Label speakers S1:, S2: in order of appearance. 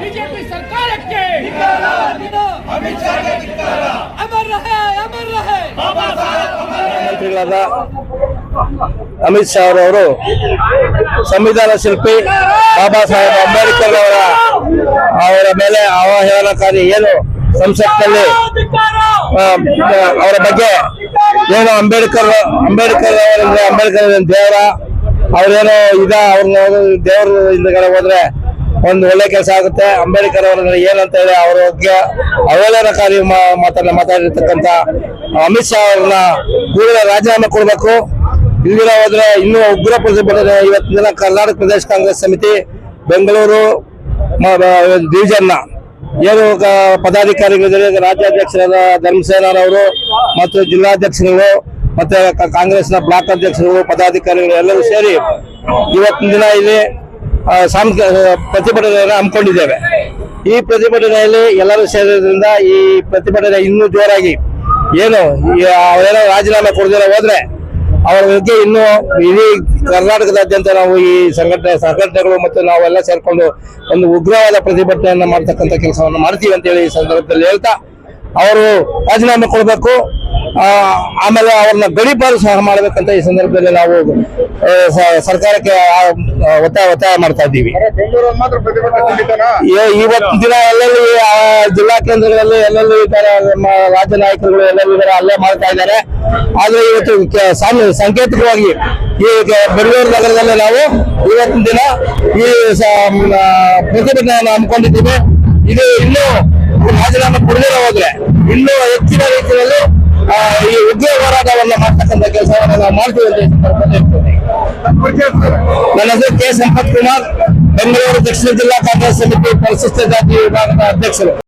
S1: BJP ಸರ್ಕಾರಕ್ಕೆ ಅಮಿತ್ ಶಾಗೆ ಬಾಬಾ ಸಾಹೇಬ್ ಅಮಿತ್ ಶಾ ಅವರು ಸಂವಿಧಾನ ಶಿಲ್ಪಿ ಬಾಬಾ ಸಾಹೇಬ್ ಅಂಬೇಡ್ಕರ್ ಅವರ ಅವರ ಮೇಲೆ ಅವಹೇಳನಕಾರಿ ಏನು ಸಂಸತ್ನಲ್ಲಿ ಅವರ ಬಗ್ಗೆ ಏನು ಅಂಬೇಡ್ಕರ್ ಅಂಬೇಡ್ಕರ್ ಅವರ ಅಂಬೇಡ್ಕರ್ ದೇವರ ಅವ್ರೇನೋ ಇದ ಅವ್ರನ್ನ ದೇವ್ರ ಹಿಂದ್ಗಡೆ ಹೋದ್ರೆ ಒಂದು ಒಳ್ಳೆ ಕೆಲಸ ಆಗುತ್ತೆ. ಅಂಬೇಡ್ಕರ್ ಅವರ ಏನಂತ ಹೇಳಿ ಅವರ ಬಗ್ಗೆ ಅವಹೇಳನಕಾರಿ ಮಾತನ್ನ ಮಾತಾಡಿರ್ತಕ್ಕಂಥ ಅಮಿತ್ ಶಾ ಅವ್ರನ್ನ ಕೂಡಲೇ ರಾಜೀನಾಮೆ ಕೊಡಬೇಕು. ಇಲ್ಲಿನ ಹೋದ್ರೆ ಇನ್ನೂ ಉಗ್ರ ಪ್ರತಿಭಟನೆ ಇವತ್ತಿನ ದಿನ ಕರ್ನಾಟಕ ಪ್ರದೇಶ ಕಾಂಗ್ರೆಸ್ ಸಮಿತಿ, ಬೆಂಗಳೂರು ಡಿವಿಷನ್ನ ಏನು ಪದಾಧಿಕಾರಿಗಳಿದ್ದಾರೆ, ರಾಜ್ಯಾಧ್ಯಕ್ಷರಾದ ಧರ್ಮಸೇನರವರು ಮತ್ತು ಜಿಲ್ಲಾಧ್ಯಕ್ಷರುಗಳು ಮತ್ತೆ ಕಾಂಗ್ರೆಸ್ನ ಬ್ಲಾಕ್ ಅಧ್ಯಕ್ಷರು ಪದಾಧಿಕಾರಿಗಳು ಎಲ್ಲರೂ ಸೇರಿ ಇವತ್ತಿನ ದಿನ ಇಲ್ಲಿ ಪ್ರತಿಭಟನೆಯನ್ನು ಹಮ್ಮಿಕೊಂಡಿದ್ದೇವೆ. ಈ ಪ್ರತಿಭಟನೆಯಲ್ಲಿ ಎಲ್ಲರೂ ಸೇರಿದ್ರಿಂದ ಈ ಪ್ರತಿಭಟನೆ ಇನ್ನೂ ಜೋರಾಗಿ ಏನು ಅವರೇನೋ ರಾಜೀನಾಮೆ ಕೊಡದಿರ ಹೋದ್ರೆ ಅವರ ಬಗ್ಗೆ ಇನ್ನೂ ಇಡೀ ಕರ್ನಾಟಕದಾದ್ಯಂತ ನಾವು ಈ ಸಂಘಟನೆ ಸಂಘಟನೆಗಳು ಮತ್ತು ನಾವೆಲ್ಲ ಸೇರ್ಕೊಂಡು ಒಂದು ಉಗ್ರವಾದ ಪ್ರತಿಭಟನೆಯನ್ನ ಮಾಡ್ತಕ್ಕಂಥ ಕೆಲಸವನ್ನು ಮಾಡ್ತೀವಿ ಅಂತೇಳಿ ಈ ಸಂದರ್ಭದಲ್ಲಿ ಹೇಳ್ತಾ, ಅವರು ರಾಜೀನಾಮೆ ಕೊಡಬೇಕು. ಆಮೇಲೆ ಅವ್ರನ್ನ ಗಡಿಪಾರು ಸಹ ಮಾಡಬೇಕಂತ ಈ ಸಂದರ್ಭದಲ್ಲಿ ನಾವು ಸರ್ಕಾರಕ್ಕೆ ಒತ್ತಾಯ ಒತ್ತಾಯ ಮಾಡ್ತಾ ಇದ್ದೀವಿ. ಇವತ್ತು ಇವತ್ತಿನ ದಿನ ಎಲ್ಲೆಲ್ಲಿ ಜಿಲ್ಲಾ ಕೇಂದ್ರಗಳಲ್ಲಿ ಎಲ್ಲೆಲ್ಲಿ ನಮ್ಮ ರಾಜ್ಯ ನಾಯಕರುಗಳು ಎಲ್ಲೆಲ್ಲಿ ಇದಾರೆ ಅಲ್ಲೇ ಮಾಡ್ತಾ ಇದ್ದಾರೆ. ಆದ್ರೆ ಇವತ್ತು ಸಾಂಕೇತಿಕವಾಗಿ ಈ ಬೆಂಗಳೂರು ನಗರದಲ್ಲಿ ನಾವು ಇವತ್ತಿನ ದಿನ ಈ ಪ್ರತಿಭಟನೆಯನ್ನು ಹಮ್ಮಿಕೊಂಡಿದ್ದೀವಿ. ಇದು ಇನ್ನೂ ರಾಜೀನಾಮೆ ಕೊಡದಿರೋ ಹೋದ್ರೆ ಇನ್ನೂ ಹೆಚ್ಚಿನ ರೀತಿಯಲ್ಲಿ ಈ ಉದ್ಯೋಗ ಹೋರಾಟವನ್ನ ಮಾಡ್ತಕ್ಕಂಥ ಕೆಲಸವನ್ನು ನಾವು ಮಾಡ್ತೀವಿ ಅಂತ ಈ ಸಂದರ್ಭದಲ್ಲಿ ಹೇಳ್ತೀನಿ.
S2: ನಮ್ಮ ಪರಿಚಯ ಸರ್.
S1: ನನ್ನ ಹೆಸರು ಕೆ ಸಂಪತ್ ಕುಮಾರ್ ಬೆಂಗಳೂರು ದಕ್ಷಿಣ ಜಿಲ್ಲಾ ಕಾಂಗ್ರೆಸ್ ಸಮಿತಿ ಪರಿಶಿಷ್ಟ ಜಾತಿ ವಿಭಾಗದ ಅಧ್ಯಕ್ಷರು